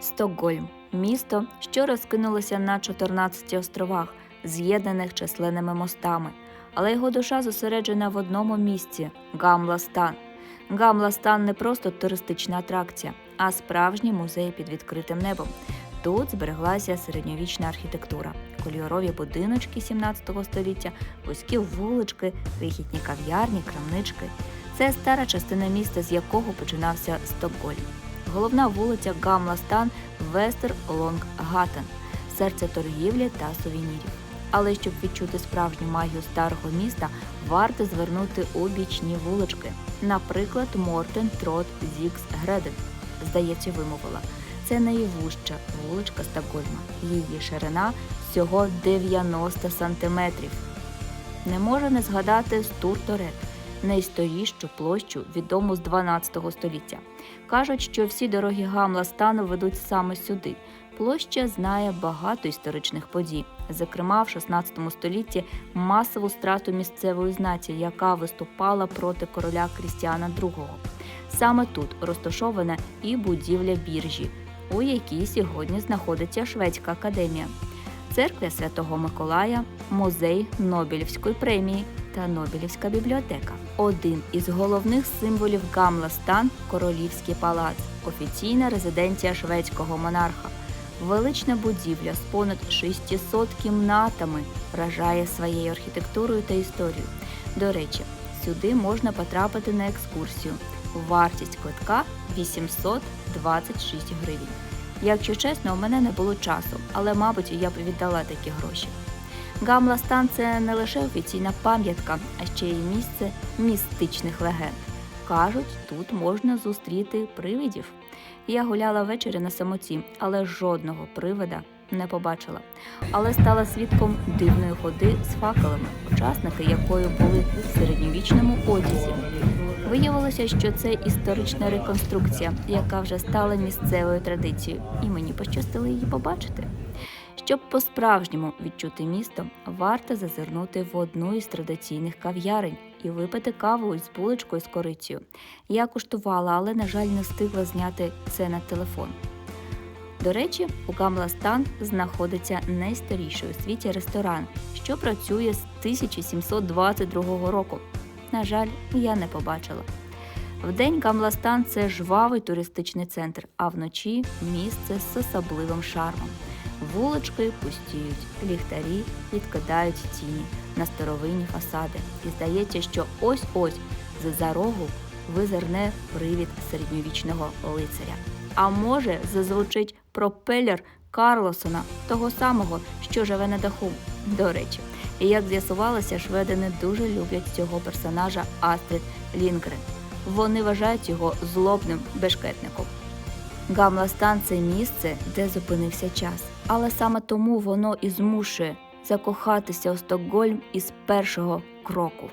Стокгольм місто, що розкинулося на 14 островах, з'єднаних численними мостами, але його душа зосереджена в одному місці Гамла Стан. Гамла не просто туристична атракція, а справжній музей під відкритим небом. Тут збереглася середньовічна архітектура, кольорові будиночки 17 століття, вузькі вулички, крихітні кав'ярні, крамнички. Це стара частина міста, з якого починався Стокгольм. Головна вулиця Гамла-Стан Вестер Лонг Гатен, серце торгівлі та сувенірів. Але щоб відчути справжню магію старого міста, варто звернути у бічні вулички. Наприклад, Мортен Трот Зікс Греден, здається, вимовила. Це найвужча вуличка Стокгольма. Її ширина всього 90 сантиметрів. Не може не згадати Стурторет, найстарішу площу, відому з 12 століття. Кажуть, що всі дороги Гамла стану ведуть саме сюди. Площа знає багато історичних подій, зокрема в 16 столітті масову страту місцевої знаті, яка виступала проти короля Крістіана II. Саме тут розташована і будівля біржі, у якій сьогодні знаходиться Шведська академія, церква Святого Миколая, музей Нобелівської премії та Нобелівська бібліотека. Один із головних символів Гамла Стан Королівський палац, офіційна резиденція шведського монарха. Велична будівля з понад 600 кімнатами вражає своєю архітектурою та історією. До речі, сюди можна потрапити на екскурсію. Вартість квитка 826 гривень. Якщо чесно, у мене не було часу, але, мабуть, я б віддала такі гроші. Гамла Стан це не лише офіційна пам'ятка, а ще й місце містичних легенд. Кажуть, тут можна зустріти привидів. Я гуляла ввечері на самоті, але жодного привида не побачила. Але стала свідком дивної ходи з факелами, учасники якої були в середньовічному одязі. Виявилося, що це історична реконструкція, яка вже стала місцевою традицією, і мені пощастило її побачити. Щоб по-справжньому відчути місто, варто зазирнути в одну із традиційних кав'ярень і випити каву із булочкою з корицею. Я куштувала, але, на жаль, не встигла зняти це на телефон. До речі, у Гамластан знаходиться найстаріший у світі ресторан, що працює з 1722 року. На жаль, я не побачила. Вдень Гамластан це жвавий туристичний центр, а вночі місце з особливим шармом. Вулички пустіють, ліхтарі відкидають тіні на старовинні фасади. І здається, що ось-ось за рогу визирне привід середньовічного лицаря. А може, зазвучить пропелер Карлосона, того самого, що живе на даху. До речі, і як з'ясувалося, шведи не дуже люблять цього персонажа Астрид Лінгрен. Вони вважають його злобним бешкетником. Гамластан це місце, де зупинився час, але саме тому воно і змушує закохатися у Стокгольм із першого кроку.